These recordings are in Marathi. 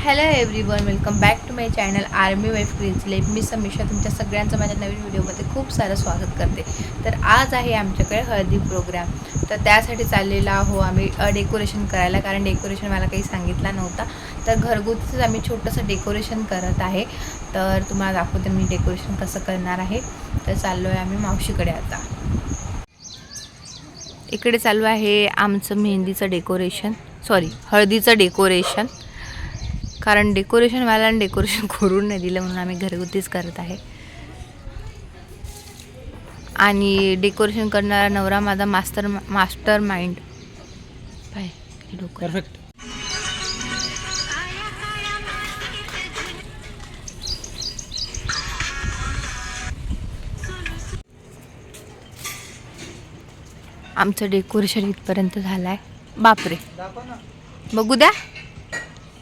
Hello everyone welcome back to my channel army wife क्रिन्सलेप मी समीक्षा तुमच्या सगळ्यांचं माझ्या नवीन व्हिडिओमध्ये खूप सारं स्वागत करते. तर आज आहे आमच्याकडे हळदी प्रोग्राम तर त्यासाठी चाललेला आहो आम्ही डेकोरेशन करायला कारण डेकोरेशन मला काही सांगितला नव्हता. तर घरगुतीच आम्ही छोटंसं डेकोरेशन करत आहे. तर तुम्हाला दाखवते मी डेकोरेशन कसं करणार आहे. तर चाललो आहे आम्ही मावशीकडे आता. इकडे चालू आहे आमचं मेहंदीचं डेकोरेशन सॉरी हळदीचं डेकोरेशन कारण डेकोरेशनवाल्यानं डेकोरेशन करून नाही दिलं म्हणून आम्ही घरगुतीच करत आहे. आणि डेकोरेशन करणारा नवरा माझा मास्टर मास्टर माइंड. परफेक्ट आमचं डेकोरेशन इथपर्यंत झालं आहे बापरे. बघू द्या.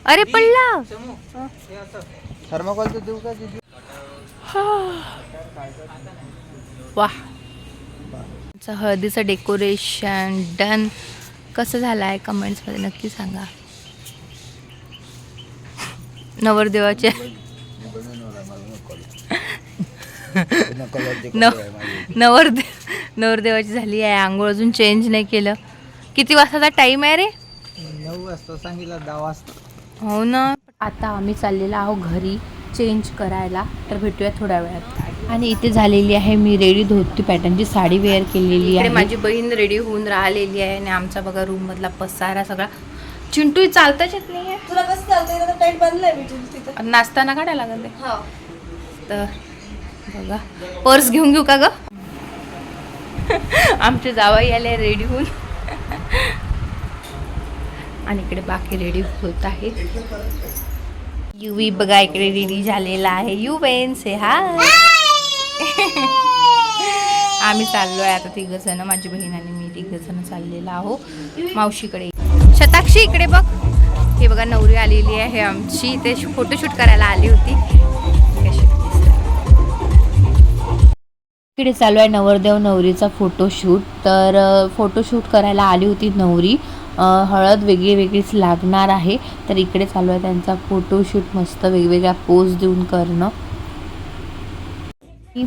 अरे पडला थर्माकोलचं देऊ का दीदी? वा हळदीचं डेकोरेशन डन. कसं झालं आहे कमेंट्समध्ये नक्की सांगा. नवरदेवाचे. पूर्ण कलरचे न कपडे आहे माझे. नवरदे नवरदेवाची झाली आहे. आंघोळ अजून चेंज नाही केलं. किती वाजताचा टाईम आहे रे? नऊ वाजता सांगितलं दहा वाजता. हो ना. आता आम्ही चाललेलो आहोत घरी चेंज करायला. तर भेटूया थोड्या वेळात. आणि इथे झालेली आहे मी रेडी धोती पॅटर्नची साडी वेअर केलेली आहे. माझी बहीण रेडी होऊन राहिलेली आहे आणि आमचा बघा रूम मधला पसारा सगळा. चिंटू चालताच येत नाही तुला कसं चालतंय? नाचताना काढायला लागत आहे हा. तर बघा. पर्स घेऊन घेऊ का ग? आमचे जावाई आले रेडी होऊन. आणि इकडे बाकी रेडी होत आहे युवी बघा इकडे रेडी झालेला आहे. यू बेन से हाय आम्ही चाललोय आता तिघ जण माझी बहीण आणि मी तिघ जण चाललेलो आहो मावशीकडे. शताक्षी इकडे बघ. हे बघा नवरी आलेली आहे आमची. ते फोटोशूट करायला आली होती. इकडे चालू आहे नवरदेव नवरीचा फोटोशूट तर फोटोशूट करायला आली होती नवरी. हळद वेगळी वेगळीच लागणार आहे. तर इकडे चालू आहे त्यांचा फोटोशूट मस्त वेगवेगळ्या पोज देऊन करणं.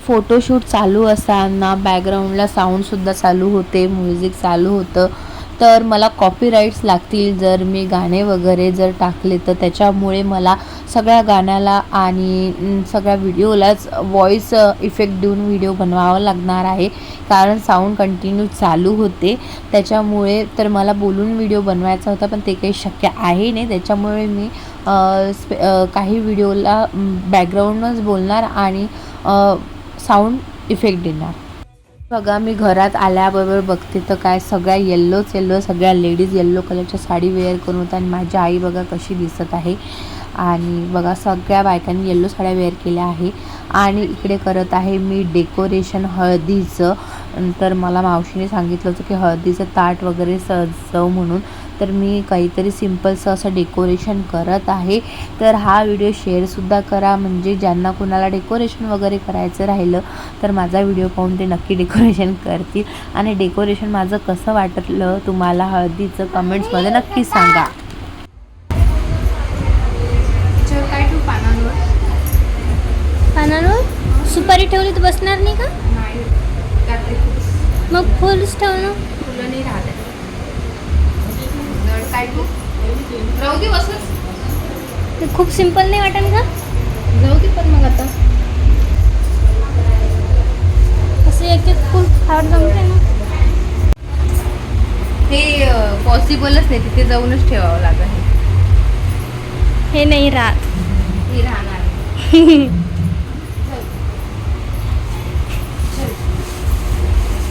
फोटोशूट चालू असताना बॅकग्राऊंडला साऊंडसुद्धा चालू होते. म्युझिक चालू होतं. तर मला कॉपीराईट्स लागतील. जर मी गाणे वगैरे जर टाकले तर त्याच्यामुळे मला सगळ्या गाण्याला आणि सगळ्या व्हिडिओलाच व्हॉईस इफेक्ट देऊन व्हिडिओ बनवावा लागणार आहे. कारण साऊंड कंटिन्यू चालू होते. त्याच्यामुळे तर मला बोलून व्हिडिओ बनवायचा होता पण ते काही शक्य आहे नाही. त्याच्यामुळे मी स्पे काही व्हिडिओला बॅकग्राऊंडच बोलणार आणि साऊंड इफेक्ट देणार. बघा मी घरात आल्याबरोबर बघते तर काय सगळ्या येल्लोच येल्लो सगळ्या लेडीज येल्लो कलरच्या साडी वेअर करून होत्या आणि माझी आई बघा कशी दिसत आहे. आणि बघा सगळ्या बायकांनी येल्लो साड्या वेअर केल्या आहे. आणि इकडे करत आहे मी डेकोरेशन हळदीचं. तर मला मावशीने सांगितलं होतं की हळदीचं ताट वगैरे सजव म्हणून. तर मी काहीतरी सिम्पलचं असं डेकोरेशन करत आहे. तर हा व्हिडिओ शेअरसुद्धा करा. म्हणजे ज्यांना कोणाला डेकोरेशन वगैरे करायचं राहिलं तर माझा व्हिडिओ पाहून ते नक्की डेकोरेशन करतील. आणि डेकोरेशन माझं कसं वाटलं तुम्हाला हळदीचं कमेंट्समध्ये नक्की सांगा. पानांवर? सुपारी ठेवली तर बसणार नाही का? मग फुलच ठेव ना. फुलं नाही राहत. काय तू? राहू दे बसच. ते खूप सिंपल नाही वाटेल का? जाऊ दे पण मग आता. असं एक एक फुल फार जमते ना. हे पॉसिबलच नाही. तिथे जाऊनच ठेवावं लागेल. हे नाही राहत. हे राहणार.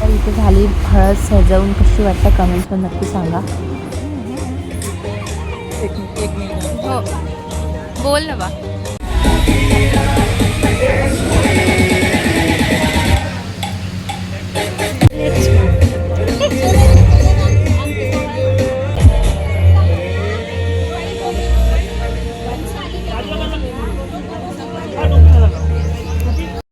तर इथे झाली हळद सजवून कशी वाटतं? कमेंट्समध्ये नक्की सांगा. एक मिनिट हो. बोल ना बा.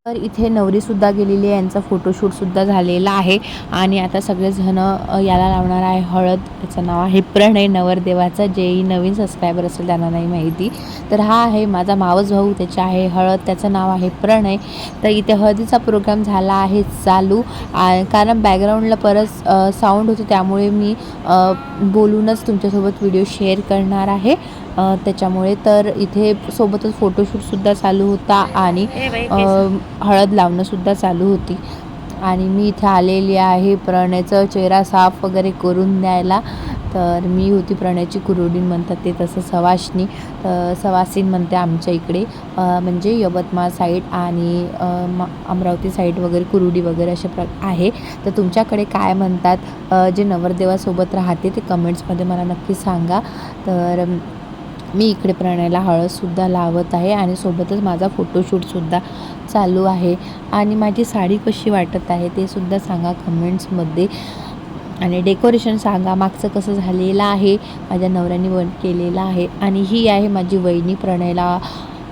तर इथे नवरीसुद्धा गेलेली आहे यांचा फोटोशूटसुद्धा झालेला आहे. आणि आता सगळेजण याला लावणार आहे हळद. त्याचं नाव आहे प्रणय नवरदेवाचा. जेही नवीन सबस्क्रायबर असेल त्यांना नाही माहिती. तर हा आहे माझा मावस भाऊ त्याचा आहे हळद. त्याचं नाव आहे प्रणय. तर इथे हळदीचा प्रोग्राम झाला आहे चालू. आ- कारण बॅकग्राऊंडला परत साऊंड होते त्यामुळे मी बोलूनच तुमच्यासोबत व्हिडिओ शेअर करणार आहे. त्याच्यामुळे तर इथे सोबतच फोटोशूटसुद्धा चालू होता आणि हळद लावणंसुद्धा चालू होती. आणि मी इथे आलेली आहे प्रणयचं चेहरा साफ वगैरे करून द्यायला. तर मी होती प्रणयची कुरुडीन म्हणतात ते तसं सवाशनी. सवासीन म्हणते आमच्या इकडे. म्हणजे यवतमाळ साईड आणि अमरावती साईड वगैरे कुरुडी वगैरे असे प्र आहे. तर तुमच्याकडे काय म्हणतात जे नवरदेवासोबत राहते ते कमेंट्समध्ये मला नक्की सांगा. तर मी इकडे प्रणयला हळदसुद्धा लावत आहे आणि सोबतच माझा फोटोशूटसुद्धा चालू आहे. आणि माझी साडी कशी वाटत आहे ते सुद्धा सांगा कमेंट्समध्ये आणि डेकोरेशन सांगा मागचं कसं झालेलं आहे माझ्या नवऱ्याने वन केलेलं आहे. आणि ही आहे माझी वहिनी प्रणयला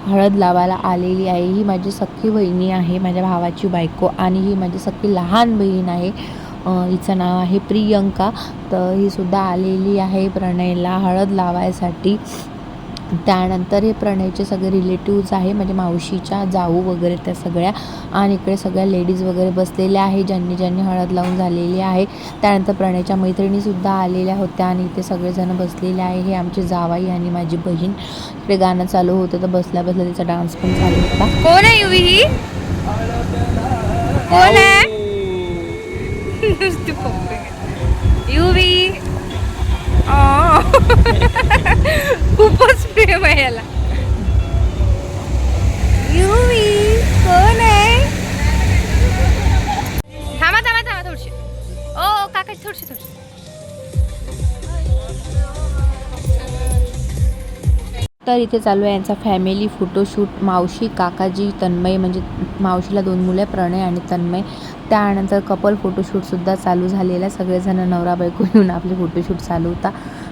हळद लावायला आलेली आहे. ही माझी सख्खी वहिनी आहे माझ्या भावाची बायको आणि ही माझी सख्खी लहान बहीण आहे. हिचं नाव आहे प्रियंका. तर ही सुद्धा आलेली आहे प्रणयला हळद लावायसाठी. त्यानंतर हे प्रणयचे सगळे रिलेटिव्ज आहे म्हणजे मावशीच्या जाऊ वगैरे त्या सगळ्या. आणि इकडे सगळ्या लेडीज वगैरे बसलेल्या आहे ज्यांनी ज्यांनी हळद लावून झालेली आहे. त्यानंतर प्रणयच्या मैत्रिणीसुद्धा आलेल्या होत्या आणि इथे सगळेजण बसलेले आहे. हे आमची जावाई आणि माझी बहीण. इकडे गाणं चालू होतं तर बसल्या बसल्या तिचा डान्स पण चालू होता. कोण आहे युवी ही? कोण आहे? खूपच प्रेम आहे याला. युवी कोण आहे? थांबा थांबा थांबा थोडीशी. ओ काका थोडीशी थोडीशी. तर इथे चालू आहे यांचा फॅमिली फोटोशूट मावशी काकाजी तन्मय म्हणजे मावशीला दोन मुलं आहे, प्रणय आणि तन्मय. त्यानंतर कपल फोटोशूटसुद्धा चालू झालेला सगळेजण नवरा बायको येऊन आपले फोटोशूट चालू होता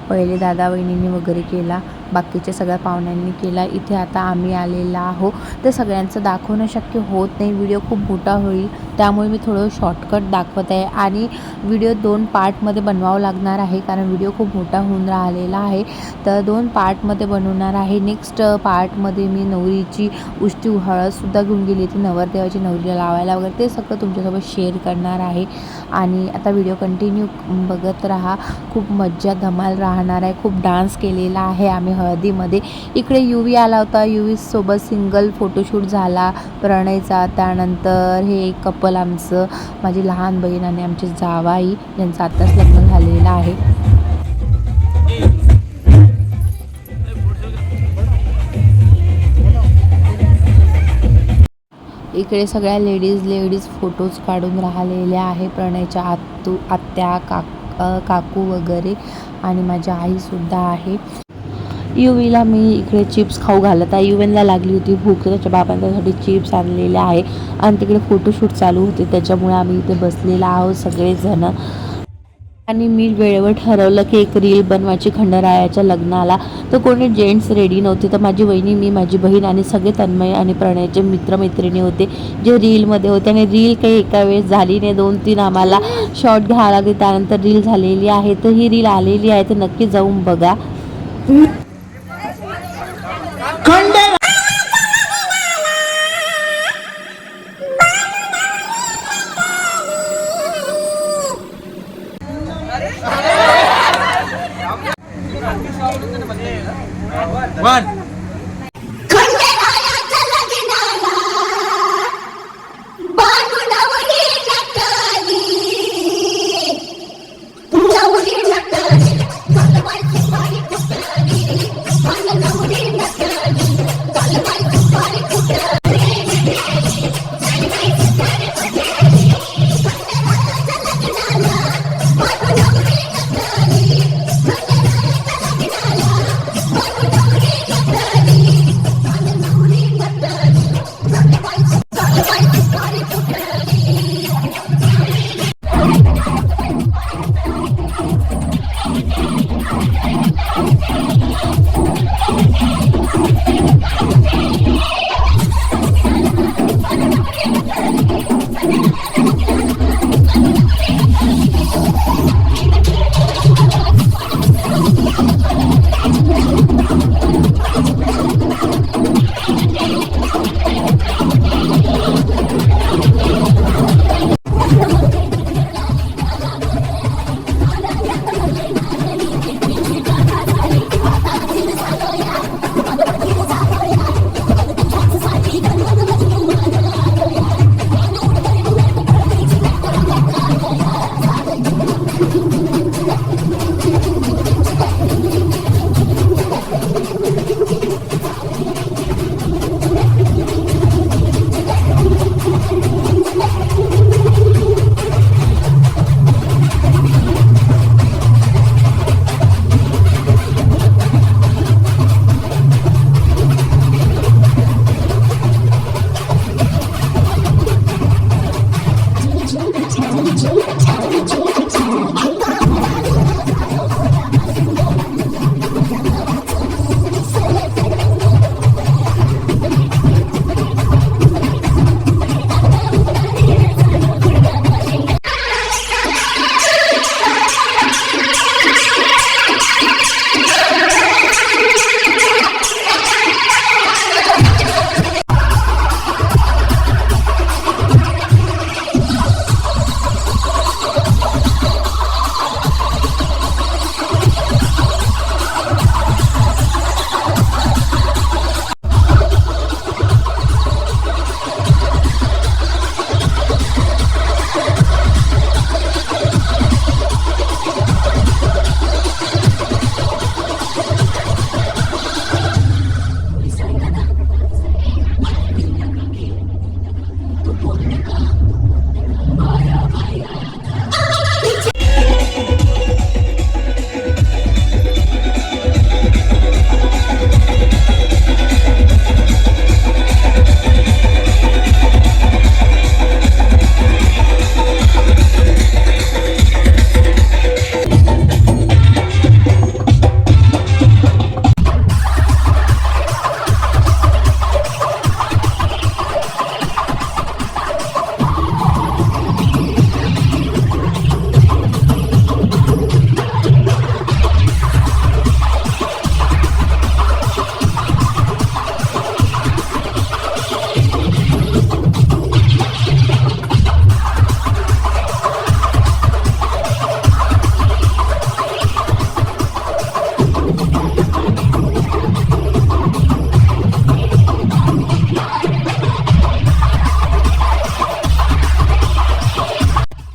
पहिले दादा वहिनींनी वगैरे केला. बाकीच्या सगळ्या पाहुण्यांनी केला. इथे आता आम्ही आलेला आहो. तर सगळ्यांचं दाखवणं शक्य होत नाही. व्हिडिओ खूप मोठा होईल. त्यामुळे मी थोडं शॉर्टकट दाखवत आहे. आणि व्हिडिओ दोन पार्टमध्ये बनवावं लागणार आहे. कारण व्हिडिओ खूप मोठा होऊन राहिलेला आहे. तर दोन पार्टमध्ये बनवणार आहे. नेक्स्ट पार्टमध्ये मी नवरीची उष्टी हळदसुद्धा घेऊन गेली होती नवरदेवाची नवरीला लावायला वगैरे ते सगळं तुमच्यासोबत शेअर करणार आहे. आणि आता व्हिडिओ कंटिन्यू बघत राहा. खूप मज्जा धमाल राहणार आहे. खूप डान्स केलेला आहे. आम्ही हळदीमध्ये. इकडे युवी आला होता. यू सोबत सिंगल फोटोशूट झाला प्रणयचा. त्यानंतर हे एक कपल आमचं माझी लहान बहीण आणि आमची जावाई यांचं आत्ताच लग्न झालेलं आहे. इकडे सगळ्या लेडीज लेडीज फोटोज काढून राहिलेल्या आहे. प्रणयच्या आतू आत्या काक काकू वगैरे आणि माझी आईसुद्धा आहे. युवीला मी इकडे चिप्स खाऊ घालत आहे. युवेनला लागली होती भूक त्याच्या त्याच्या बाबांच्यासाठी चिप्स आणलेले आहे. आणि तिकडे फोटोशूट चालू होते त्याच्यामुळे आम्ही इथे बसलेलो आहोत सगळेजण. आणि मी वेळेवर ठरवलं की एक रील बनवायची खंडरायाच्या लग्नाला. तर कोणी जेंट्स रेडी नव्हते तर माझी वहिनी मी माझी बहीण आणि सगळे तन्मय आणि प्रणयचे मित्रमैत्रिणी होते जे रीलमध्ये होते. आणि रील काही एका वेळेस झाली नाही दोन तीन आम्हाला शॉर्ट घ्यावं लागले. त्यानंतर रील झालेली आहे तर ही रील आलेली आहे तर नक्की जाऊन बघा.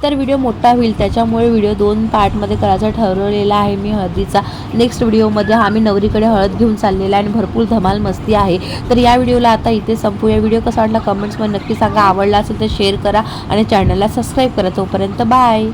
तर व्हिडिओ मोठा होईल. त्याच्यामुळे व्हिडिओ दोन पार्टमध्ये करायचा ठरवलेला आहे मी हळदीचा. नेक्स्ट व्हिडिओमध्ये आम्ही नवरीकडे हळद घेऊन चाललेला आहे आणि भरपूर धमाल मस्ती आहे. तर या व्हिडिओला आता इथे संपूया. व्हिडिओ कसा वाटला कमेंट्समध्ये नक्की सांगा. आवडला असेल तर शेअर करा आणि चॅनलला सबस्क्राईब करा. तोपर्यंत बाय